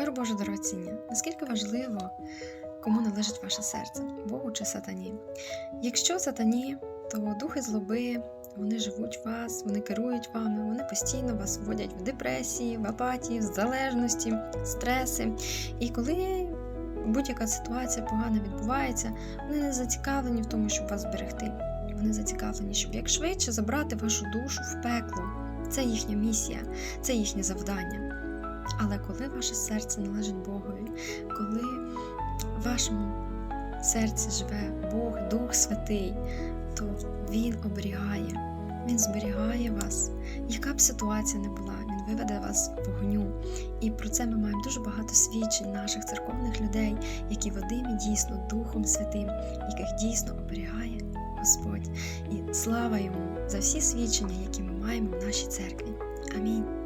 Мир Боже дорогоціння, наскільки важливо, кому належить ваше серце, Богу чи сатані? Якщо сатані, то духи злоби, вони живуть в вас, вони керують вами, вони постійно вас вводять в депресії, в апатії, в залежності, стреси. І коли будь-яка ситуація погана відбувається, вони не зацікавлені в тому, щоб вас зберегти. Вони зацікавлені, щоб якшвидше забрати вашу душу в пекло. Це їхня місія, це їхнє завдання. Але коли ваше серце належить Богові, коли в вашому серці живе Бог, Дух Святий, то Він оберігає, Він зберігає вас. Яка б ситуація не була, Він виведе вас в вогню. І про це ми маємо дуже багато свідчень наших церковних людей, які водимі дійсно Духом Святим, яких дійсно оберігає Господь. І слава йому за всі свідчення, які ми маємо в нашій церкві. Амінь.